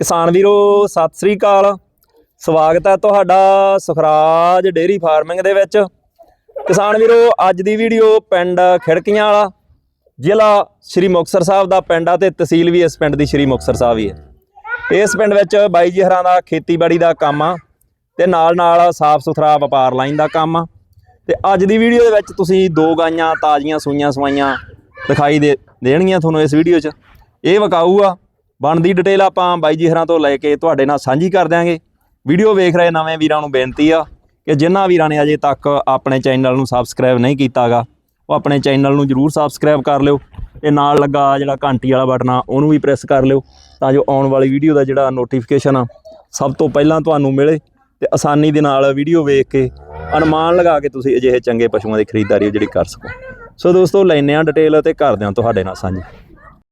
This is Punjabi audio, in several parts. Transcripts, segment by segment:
ਕਿਸਾਨ ਵੀਰੋ, ਸਤਿ ਸ੍ਰੀ ਅਕਾਲ। ਸਵਾਗਤ ਹੈ ਤੁਹਾਡਾ ਸੁਖਰਾਜ ਡੇਰੀ ਫਾਰਮਿੰਗ ਦੇ ਵਿੱਚ। ਕਿਸਾਨ ਵੀਰੋ, ਅੱਜ ਦੀ ਵੀਡੀਓ ਪਿੰਡ ਖਿੜਕੀਆਂ ਵਾਲਾ, ਜ਼ਿਲ੍ਹਾ ਸ਼੍ਰੀ ਮੁਕਤਸਰ ਸਾਹਿਬ ਦਾ ਪਿੰਡ ਆ ਤੇ ਤਹਿਸੀਲ ਵੀ ਇਸ ਪਿੰਡ ਦੀ ਸ਼੍ਰੀ ਮੁਕਤਸਰ ਸਾਹਿਬ ਹੀ ਹੈ। ਇਸ ਪਿੰਡ ਵਿੱਚ ਬਾਈ ਜੀ ਹਰਾਂ ਦਾ ਖੇਤੀਬਾੜੀ ਦਾ ਕੰਮ ਆ ਤੇ ਨਾਲ ਨਾਲ ਸਾਫ਼ ਸੁਥਰਾ ਵਪਾਰ ਲਾਈਨ ਦਾ ਕੰਮ ਆ। ਤੇ ਅੱਜ ਦੀ ਵੀਡੀਓ ਦੇ ਵਿੱਚ ਤੁਸੀਂ ਦੋ ਗਾਈਆਂ ਤਾਜ਼ੀਆਂ ਸੂਈਆਂ ਸਵਾਈਆਂ ਦਿਖਾਈ ਦੇ ਦੇਣਗੀਆਂ ਤੁਹਾਨੂੰ ਇਸ ਵੀਡੀਓ 'ਚ। ਇਹ ਵਿਕਾਊ ਆ। ਬਣਦੀ ਡਿਟੇਲ ਆਪਾਂ ਬਾਈ ਜੀ ਹਰਾਂ ਤੋਂ ਲੈ ਕੇ ਤੁਹਾਡੇ ਨਾਲ ਸਾਂਝੀ ਕਰ ਦਿਆਂਗੇ। ਵੀਡੀਓ ਵੇਖ ਰਹੇ ਨਵੇਂ ਵੀਰਾਂ ਨੂੰ ਬੇਨਤੀ ਆ ਕਿ ਜਿਨ੍ਹਾਂ ਵੀਰਾਂ ਨੇ ਅਜੇ ਤੱਕ ਆਪਣੇ ਚੈਨਲ ਨੂੰ ਸਬਸਕ੍ਰਾਈਬ ਨਹੀਂ ਕੀਤਾਗਾ, ਉਹ ਆਪਣੇ ਚੈਨਲ ਨੂੰ ਜਰੂਰ ਸਬਸਕ੍ਰਾਈਬ ਕਰ ਲਿਓ ਤੇ ਨਾਲ ਲੱਗਾ ਜਿਹੜਾ ਘੰਟੀ ਵਾਲਾ ਬਟਨ ਆ, ਉਹਨੂੰ ਵੀ ਪ੍ਰੈਸ ਕਰ ਲਿਓ ਤਾਂ ਜੋ ਆਉਣ ਵਾਲੀ ਵੀਡੀਓ ਦਾ ਜਿਹੜਾ ਨੋਟੀਫਿਕੇਸ਼ਨ ਆ, ਸਭ ਤੋਂ ਪਹਿਲਾਂ ਤੁਹਾਨੂੰ ਮਿਲੇ ਤੇ ਆਸਾਨੀ ਦੇ ਨਾਲ ਵੀਡੀਓ ਵੇਖ ਕੇ ਅਨੁਮਾਨ ਲਗਾ ਕੇ ਤੁਸੀਂ ਅਜਿਹੇ ਚੰਗੇ ਪਸ਼ੂਆਂ ਦੀ ਖਰੀਦਦਾਰੀ ਜਿਹੜੀ ਕਰ ਸਕੋ। ਸੋ ਦੋਸਤੋ ਲੈਨੇ ਆ ਡਿਟੇਲ ਤੇ ਕਰਦੇ ਹਾਂ ਤੁਹਾਡੇ ਨਾਲ ਸਾਂਝੀ।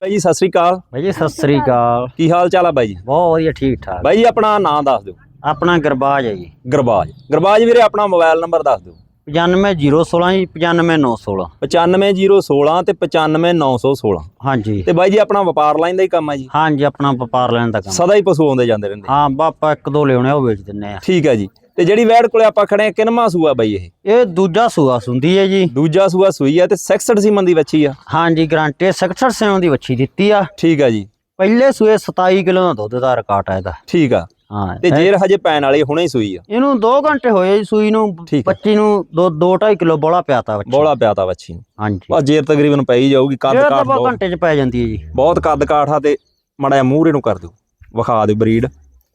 ਬਾਈ ਜੀ ਸਤਿ ਸ੍ਰੀ ਅਕਾਲ। ਭਾਈ ਜੀ ਸਤਿ ਸ੍ਰੀ ਅਕਾਲ। ਕੀ ਹਾਲ ਚਾਲ ਆ ਬਾਈ ਜੀ? ਬਹੁਤ ਵਧੀਆ ਠੀਕ ਠਾਕ। ਬਾਈ ਜੀ ਆਪਣਾ ਨਾਮ ਦੱਸ ਦਿਓ। ਆਪਣਾ ਗਰਬਾਜ ਹੈ ਜੀ। ਗਰਬਾਜ। ਗਰਬਾਜ ਵੀਰੇ ਆਪਣਾ ਮੋਬਾਈਲ ਨੰਬਰ ਦੱਸ ਦਿਓ। 95016 ਜੀ 95916 95016 ਤੇ 95916 ਹਾਂਜੀ। ਤੇ ਬਾਈ ਜੀ ਆਪਣਾ ਵਪਾਰ ਲਾਈਨ ਦਾ ਹੀ ਕੰਮ ਹੈ ਜੀ। ਹਾਂਜੀ ਆਪਣਾ ਵਪਾਰ ਲੈਣ ਦਾ ਕੰਮ। ਸਦਾ ਹੀ ਪਸ਼ੂ ਆਉਂਦੇ ਜਾਂਦੇ ਰਹਿੰਦੇ। ਹਾਂ ਬਾਪਾ ਇੱਕ ਦੋ ਲਿਆਉਣੇ ਉਹ ਵੇਚ ਦਿੰਨੇ ਆ। ਠੀਕ ਹੈ ਜੀ। ਤੇ ਜਿਹੜੀ ਵੈੜ ਕੋਲੇ ਆਪਾਂ ਖੜੇ ਆ ਕਿਨਮਾ ਸੂਆ ਬਾਈ ਇਹ? ਇਹ ਦੂਜਾ ਸੂਆ ਸੁੰਦੀ ਹੈ ਜੀ। ਦੂਜਾ ਸੂਆ ਸੂਈ ਆ ਤੇ 66 ਸੀਮਨ ਦੀ ਵੱਛੀ ਆ। ਹਾਂਜੀ ਗਰੰਟੀ 66 ਸੈਂ ਦੀ ਵੱਛੀ ਦਿੱਤੀ ਆ। ਠੀਕ ਆ ਜੀ। ਪਹਿਲੇ ਸੂਏ 27 ਕਿਲੋ ਦਾ ਦੁੱਧ ਦਾ ਰਿਕਾਰਡ ਆ ਇਹਦਾ। ਠੀਕ ਆ। ਹਾਂ ਤੇ ਜੇਰ ਹਜੇ ਪੈਣ ਵਾਲੀ ਹੁਣੇ ਹੀ ਸੂਈ ਆ। ਇਹਨੂੰ 2 ਘੰਟੇ ਹੋਏ ਜੀ ਸੂਈ ਨੂੰ ਠੀਕ ਆ। 25 ਨੂੰ 2 2.5 ਕਿਲੋ ਬੋਲਾ ਪਿਆਤਾ ਵੱਛੀ। ਬੋਲਾ ਪਿਆਤਾ ਵੱਛੀ ਨੂੰ। ਹਾਂਜੀ। ਆ ਜੇਰ ਤਕਰੀਬਨ ਪਈ ਜਾਊਗੀ ਕੱਦ ਕਾਠ ਬਹੁਤ ਘੰਟੇ ਚ ਪੈ ਜਾਂਦੀ ਹੈ ਜੀ। ਬਹੁਤ ਕੱਦ ਕਾਠ ਤੇ ਮੜਾ ਮੂਹਰੇ ਨੂੰ ਕਰ ਦਿਓ। ਵਿਖਾ ਦਿਓ ਬਰੀਡ।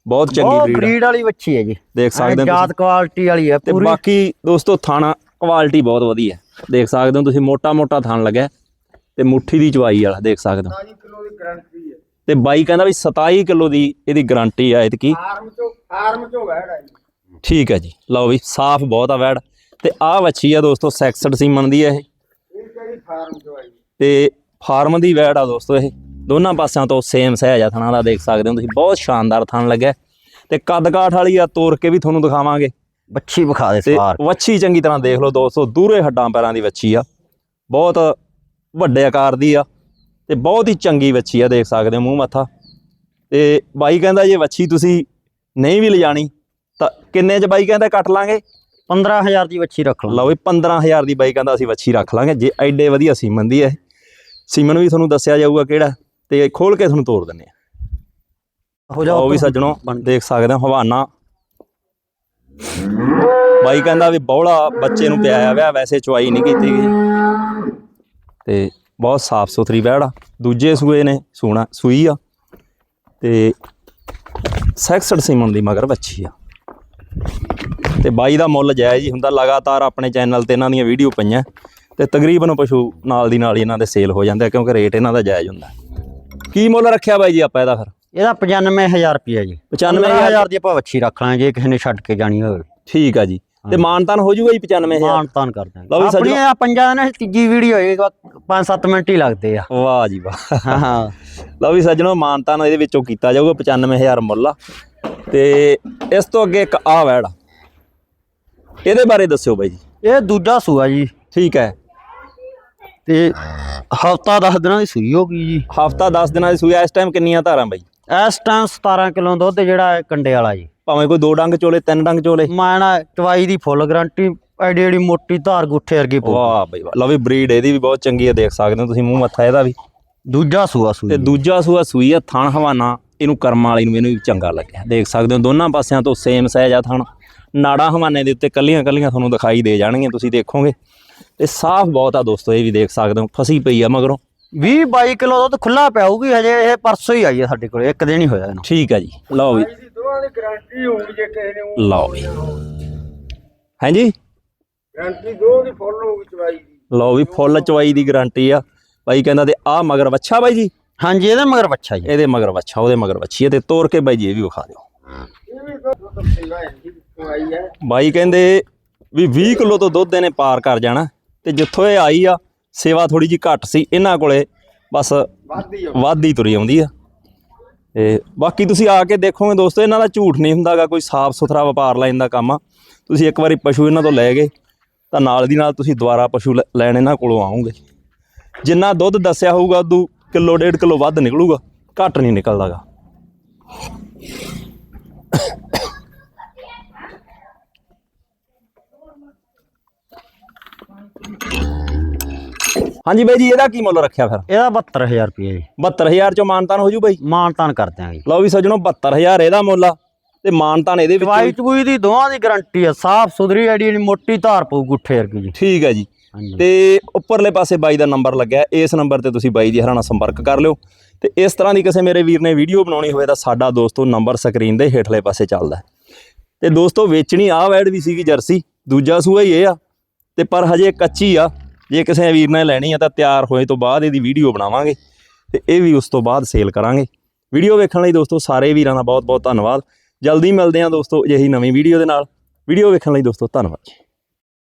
ਬਹੁਤ ਚੰਗੀ ਬਰੀਡ ਬਰੀਡ ਵਾਲੀ ਵੱਛੀ ਹੈ ਜੀ। ਦੇਖ ਸਕਦੇ ਹੋ ਜਾਤ ਕੁਆਲਿਟੀ ਵਾਲੀ ਹੈ ਤੇ ਪੂਰੀ ਬਾਕੀ ਦੋਸਤੋ ਥਾਣਾ ਕੁਆਲਿਟੀ ਬਹੁਤ ਵਧੀਆ ਦੇਖ ਸਕਦੇ ਹੋ ਤੁਸੀਂ ਮੋਟਾ ਮੋਟਾ ਥਣ ਲੱਗਿਆ ਤੇ ਮੁੱਠੀ ਦੀ ਚਵਾਈ ਵਾਲਾ ਦੇਖ ਸਕਦੇ ਹੋ। 27 ਕਿਲੋ ਦੀ ਗਰੰਟੀ ਹੈ। ਤੇ ਬਾਈ ਕਹਿੰਦਾ ਵੀ 27 ਕਿਲੋ ਦੀ ਇਹਦੀ ਗਾਰੰਟੀ ਆ ਇਹਦੀ ਫਾਰਮ ਚੋਂ ਫਾਰਮ ਚੋਂ ਵਹਿੜ ਆਈ ਠੀਕ ਹੈ ਜੀ। ਲਓ ਵੀ ਸਾਫ਼ ਬਹੁਤ ਆ ਵੈੜ। ਤੇ ਆਹ ਵੱਛੀ ਆ ਦੋਸਤੋ 66 ਸੀਮਨ ਦੀ ਆ ਇਹ। ਇਹ ਕਿਹੜੀ ਫਾਰਮ ਚੋਂ ਆਈ ਤੇ ਫਾਰਮ ਦੀ ਵੈੜ ਆ ਦੋਸਤੋ ਇਹ। ਦੋਨਾਂ ਪਾਸਿਆਂ ਤੋਂ ਸੇਮ ਸਹਿਜ ਥਣਾ ਦਾ ਦੇਖ ਸਕਦੇ ਹੋ ਤੁਸੀਂ ਬਹੁਤ ਸ਼ਾਨਦਾਰ ਥਣ ਲੱਗਿਆ। ਤੇ ਕੱਦ ਕਾਠ ਵਾਲੀ ਆ ਤੋੜ ਕੇ ਵੀ ਤੁਹਾਨੂੰ ਦਿਖਾਵਾਂਗੇ। ਬੱਚੀ ਵਿਖਾ ਦੇ ਸਾਰ। ਵੱਛੀ ਚੰਗੀ ਤਰ੍ਹਾਂ ਦੇਖ ਲਓ ਦੋਸਤੋ ਦੂਰੇ ਹੱਡਾਂ ਪੈਰਾਂ ਦੀ ਵੱਛੀ ਆ। ਬਹੁਤ ਵੱਡੇ ਆਕਾਰ ਦੀ ਆ ਤੇ ਬਹੁਤ ਹੀ ਚੰਗੀ ਵੱਛੀ ਆ ਦੇਖ ਸਕਦੇ ਹੋ ਮੂੰਹ ਮੱਥਾ। ਤੇ ਬਾਈ ਕਹਿੰਦਾ ਜੇ ਵੱਛੀ ਤੁਸੀਂ ਨਹੀਂ ਵੀ ਲਿਜਾਣੀ ਤਾਂ ਕਿੰਨੇ ਚ ਬਾਈ ਕਹਿੰਦਾ ਕੱਟ ਲਾਂਗੇ? 15000 ਦੀ ਬੱਚੀ ਰੱਖ ਲਓ ਲਓ ਵੀ 15000 ਦੀ ਬਾਈ ਕਹਿੰਦਾ ਅਸੀਂ ਵੱਛੀ ਰੱਖ ਲਾਂਗੇ। ਜੇ ਐਡੇ ਵਧੀਆ ਸੀਮਨ ਦੀ ਹੈ। ਸੀਮਨ ਵੀ ਤੁਹਾਨੂੰ ਦੱਸਿਆ ਜਾਊਗਾ ਕਿਹੜਾ। ਤੇ ਖੋਲ ਕੇ ਤੁਹਾਨੂੰ ਤੋੜ ਦਿੰਨੇ ਆ। ਹੋ ਉਹ ਵੀ ਸੱਜਣੋ ਦੇਖ ਸਕਦੇ ਹੋ ਹਵਾਨਾ। ਬਾਈ ਕਹਿੰਦਾ ਵੀ ਬੌਲਾ ਬੱਚੇ ਨੂੰ ਪਿਆਇਆ ਵਿਆ ਵੈਸੇ ਚੁਆਈ ਨਹੀਂ ਕੀਤੀ ਗਈ। ਤੇ ਬਹੁਤ ਸਾਫ਼ ਸੁਥਰੀ ਵਹਿੜ ਆ। ਦੂਜੇ ਸੂਏ ਨੇ ਸੂਣਾ ਸੂਈ ਆ। ਤੇ 66 ਸੀਮਨ ਦੀ ਮਗਰ ਬੱਚੀ ਆ। ਤੇ ਬਾਈ ਦਾ ਮੁੱਲ ਜਾਇਜ਼ ਹੀ ਹੁੰਦਾ ਲਗਾਤਾਰ ਆਪਣੇ ਚੈਨਲ ਤੇ ਇਹਨਾਂ ਦੀਆਂ ਵੀਡੀਓ ਪਈਆਂ। ਤੇ ਤਕਰੀਬਨ ਪਸ਼ੂ ਨਾਲ ਦੀ ਨਾਲ ਹੀ ਇਹਨਾਂ ਦੇ ਸੇਲ ਹੋ ਜਾਂਦੇ ਆ ਕਿਉਂਕਿ ਰੇਟ ਇਹਨਾਂ ਦਾ ਜਾਇਜ਼ ਹੁੰਦਾ। ਕੀ ਮੁੱਲ ਰੱਖਿਆ ਬਾਈ ਜੀ ਆਪਾਂ ਇਹਦਾ ਫਿਰ? ਇਹਦਾ 95000 ਰੁਪਿਆ ਜੀ। 95000 95000 ਦੀ ਆਪਾਂ ਵੱਛੀ ਰੱਖ ਲਾਂਗੇ ਜੇ ਕਿਸੇ ਨੇ ਛੱਡ ਕੇ ਜਾਣੀ ਹੋਵੇ। ਠੀਕ ਆ ਜੀ। ਤੇ ਮਾਨਤਾਨ ਹੋ ਜਾਊਗਾ ਜੀ 95000 ਮਾਨ ਤਾਨ ਕਰ ਲਓ ਦਾਂਗੇ ਆਪਣੀ ਸੱਜਣੋ- ਆ ਪੰਜਾਂ ਨੇ ਤੀਜੀ ਵੀਡੀਓ ਹੋਏਗਾ 5-7 ਮਿੰਟ ਹੀ ਲੱਗਦੇ ਆ। ਵਾਹ ਜੀ ਵਾਹ। ਹਾਂ। ਲਓ ਵੀ ਸੱਜਣੋ ਮਾਨਤਾਨ ਇਹਦੇ ਵਿੱਚੋਂ ਕੀਤਾ ਜਾਊਗਾ 95000 ਮੁੱਲ ਆ। ਤੇ ਇਸ ਤੋਂ ਅੱਗੇ ਇੱਕ ਆ ਵੈੜ। ਇਹਦੇ ਬਾਰੇ ਦੱਸਿਓ ਬਾਈ ਜੀ। ਇਹ ਦੂਜਾ ਸੂਆ ਜੀ। ਠੀਕ ਹੈ। ਤੇ ਹਫਤਾ 10 ਦਿਨਾਂ ਦੀ ਸੂਈ ਹੋ ਗਈ ਜੀ। ਹਫਤਾ 10 ਦਿਨਾਂ ਦੀ ਸੂਈ ਇਸ ਟਾਈਮ ਕਿੰਨੀਆਂ ਧਾਰਾਂ ਬਾਈ? ਇਸ ਟਾਈਮ 17 ਕਿਲੋ ਦੁੱਧ ਜਿਹੜਾ ਹੈ ਕੰਡੇ ਵਾਲਾ ਜੀ। ਭਾਵੇਂ ਕੋਈ ਦੋ ਡੰਗ ਚੋਲੇ ਤਿੰਨ ਡੰਗ ਚੋਲੇ। ਮੈਂ ਨਾ ਚਵਾਈ ਦੀ ਫੁੱਲ ਗਾਰੰਟੀ ਐਡੀ ਐਡੀ ਮੋਟੀ ਧਾਰ ਗੁੱਠੇ ਵਰਗੀ ਪਊ ਵਾਹ ਬਈ ਵਾਹ। ਲਓ ਵੀ ਬਰੀਡ ਇਹਦੀ ਵੀ ਬਹੁਤ ਚੰਗੀ ਹੈ ਦੇਖ ਸਕਦੇ ਹੋ ਤੁਸੀਂ ਮੂੰਹ ਮੱਥਾ ਇਹਦਾ ਵੀ। ਦੂਜਾ ਸੂਆ ਤੇ ਸੂਈ ਦੂਜਾ ਸੂਆ ਸੂਈ ਆ ਥਣ ਹਵਾਨਾ ਇਹਨੂੰ ਕਰਮਾਂ ਵਾਲੀ ਨੂੰ ਇਹਨੂੰ ਵੀ ਚੰਗਾ ਲੱਗਿਆ। ਦੇਖ ਸਕਦੇ ਹੋ ਦੋਨਾਂ ਪਾਸਿਆਂ ਤੋਂ ਸੇਮ ਸਹਿਜ ਆ ਥਣ। ਨਾੜਾ ਹਵਾਨੇ ਦੇ ਉੱਤੇ ਕੱਲੀਆਂ ਕੱਲੀਆਂ ਤੁਹਾਨੂੰ ਦਿਖਾਈ ਦੇ ਜਾਣਗੀਆਂ ਤੁਸੀਂ ਦੇਖੋਗੇ। ਤੇ ਸਾਫ਼ ਬਹੁਤ ਆ ਦੋਸਤੋ ਇਹ ਵੀ ਦੇਖ ਸਕਦੇ ਹੋ ਫਸੀ ਪਈ ਆ ਮਗਰੋਂ। 20 22 ਕਿਲੋ ਦੁੱਧ ਖੁੱਲਾ ਪਿਆਊਗੀ ਹਜੇ ਇਹ ਪਰਸੋਂ ਹੀ ਆਈ ਹੈ ਸਾਡੇ ਕੋਲ ਇੱਕ ਦਿਨ ਹੀ ਹੋਇਆ ਇਹਨੂੰ। ਠੀਕ ਆ ਜੀ ਲਓ ਵੀ। ਦੋਵਾਂ ਦੀ ਗਰੰਟੀ ਹੋਊਗੀ ਜੇ ਕਿਸੇ ਨੇ ਉਹ- ਲਓ ਵੀ। ਹਾਂਜੀ? ਗਰੰਟੀ ਦੋ ਦੀ ਫੁੱਲ ਹੋਊਗੀ ਚਵਾਈ ਦੀ। ਲਓ ਵੀ ਫੁੱਲ ਚਵਾਈ ਦੀ ਗਾਰੰਟੀ ਆ। ਬਾਈ ਕਹਿੰਦਾ ਤੇ ਆ ਮਗਰ ਵੱਛਾ ਬਾਈ ਜੀ? ਹਾਂਜੀ ਇਹਦੇ ਮਗਰ ਬੱਚਾ ਜੀ। ਇਹਦੇ ਮਗਰ ਵੱਛਾ ਉਹਦੇ ਮਗਰ ਵੱਛੀ ਹੈ ਤੇ ਤੋੜ ਕੇ ਬਾਈ ਜੀ ਇਹ ਵੀ ਵਿਖਾ ਦਿਓ। ਇਹ ਵੀ ਦੁੱਧ ਪੀਣਾ ਹੈ ਜੀ ਚਵਾਈ ਹੈ। ਬਾਈ ਕਹਿੰਦੇ ਵੀ 20 ਕਿਲੋ ਤੋਂ ਦੁੱਧ ਇਹਨੇ ਪਾਰ ਕਰ ਜਾਣਾ। ਤੇ ਜਿੱਥੋਂ ਇਹ ਆਈ ਆ ਸੇਵਾ ਥੋੜੀ ਜੀ ਘੱਟ ਸੀ ਇਹਨਾਂ ਕੋਲੇ ਬਸ ਵਾਧੀ ਤੁਰੀ ਆਉਂਦੀ ਆ। ਤੇ ਬਾਕੀ ਤੁਸੀਂ ਆ ਕੇ ਦੇਖੋਗੇ ਦੋਸਤੋ ਇਹਨਾਂ ਦਾ ਝੂਠ ਨਹੀਂ ਹੁੰਦਾਗਾ ਕੋਈ ਸਾਫ਼ ਸੁਥਰਾ ਵਪਾਰ ਲਾਈਨ ਦਾ ਕੰਮ ਆ। ਤੁਸੀਂ ਇੱਕ ਵਾਰੀ ਪਸ਼ੂ ਇਹਨਾਂ ਤੋਂ ਲੈ ਗਏ ਤਾਂ ਨਾਲ ਦੀ ਨਾਲ ਤੁਸੀਂ ਦੁਬਾਰਾ ਪਸ਼ੂ ਲੈਣ ਇਹਨਾਂ ਕੋਲੋਂ ਆਓਗੇ। ਜਿੰਨਾ ਦੁੱਧ ਦੱਸਿਆ ਹੋਊਗਾ ਉਦੋਂ ਕਿਲੋ ਡੇਢ ਕਿਲੋ ਵੱਧ ਨਿਕਲੂਗਾ ਘੱਟ ਨਹੀਂ ਨਿਕਲਦਾਗਾ। ਹਾਂਜੀ ਬਾਈ ਜੀ ਇਹਦਾ ਕੀ ਮੁੱਲ ਰੱਖਿਆ ਫਿਰ? ਇਹਦਾ 72000 ਰੁਪਏ ਜੀ। 72000 ਚੋਂ ਮਾਨਤਾਨ ਹੋ ਜੂ ਬਾਈ? ਮਾਨ ਤਾਨ ਕਰ ਦਿਆਂਗੇ। ਲਓ ਵੀ ਸੱਜਣੋ 72000 ਇਹਦਾ ਮੁੱਲ ਆ ਤੇ ਮਾਨਤਾਨ ਇਹਦੇ ਵਿੱਚ ਚਵਾਈ ਚਬੂਈ ਦੀ ਦੋਵਾਂ ਦੀ ਗਾਰੰਟੀ ਆ ਸਾਫ਼ ਸੁਥਰੀ ਐਡੀ ਨੀ ਮੋਟੀ ਧਾਰ ਪਊ ਗੁੱਠੇ ਵਰਗੀ ਜੀ। ਠੀਕ ਹੈ ਜੀ। ਤੇ ਉੱਪਰਲੇ ਪਾਸੇ ਬਾਈ ਦਾ ਨੰਬਰ ਲੱਗਿਆ ਇਸ ਨੰਬਰ ਤੇ ਤੁਸੀਂ ਬਾਈ ਦੀ ਹਰਾਣਾ ਸੰਪਰਕ ਕਰ ਲਿਓ। ਤੇ ਇਸ ਤਰ੍ਹਾਂ ਦੀ ਕਿਸੇ ਮੇਰੇ ਵੀਰ ਨੇ ਵੀਡੀਓ ਬਣਾਉਣੀ ਹੋਵੇ ਤਾਂ ਸਾਡਾ ਦੋਸਤੋ ਨੰਬਰ ਸਕਰੀਨ ਦੇ ਹੇਠਲੇ ਪਾਸੇ ਚੱਲਦਾ। ਤੇ ਦੋਸਤੋ ਵੇਚਣੀ ਆ ਵੈਡ ਵੀ ਸੀਗੀ ਜਰਸੀ ਦੂਜਾ ਸੂਆ ਹੀ ਇਹ ਆ। ਤੇ ਪਰ ਹਜੇ ਕੱਚੀ ਆ। ਜੇ ਕਿਸੇ ਵੀਰ ਨੇ ਲੈਣੀ ਆ ਤਾਂ ਤਿਆਰ ਹੋਏ ਤੋਂ ਬਾਅਦ ਇਹਦੀ ਵੀਡੀਓ ਬਣਾਵਾਂਗੇ ਤੇ ਇਹ ਵੀ ਉਸ ਤੋਂ ਬਾਅਦ ਸੇਲ ਕਰਾਂਗੇ। ਵੀਡੀਓ ਵੇਖਣ ਲਈ ਦੋਸਤੋ ਸਾਰੇ ਵੀਰਾਂ ਦਾ ਬਹੁਤ ਬਹੁਤ ਧੰਨਵਾਦ। ਜਲਦੀ ਮਿਲਦੇ ਹਾਂ ਦੋਸਤੋ ਅਜਿਹੀ ਨਵੀਂ ਵੀਡੀਓ ਦੇ ਨਾਲ। ਵੀਡੀਓ ਵੇਖਣ ਲਈ ਦੋਸਤੋ ਧੰਨਵਾਦ ਜੀ।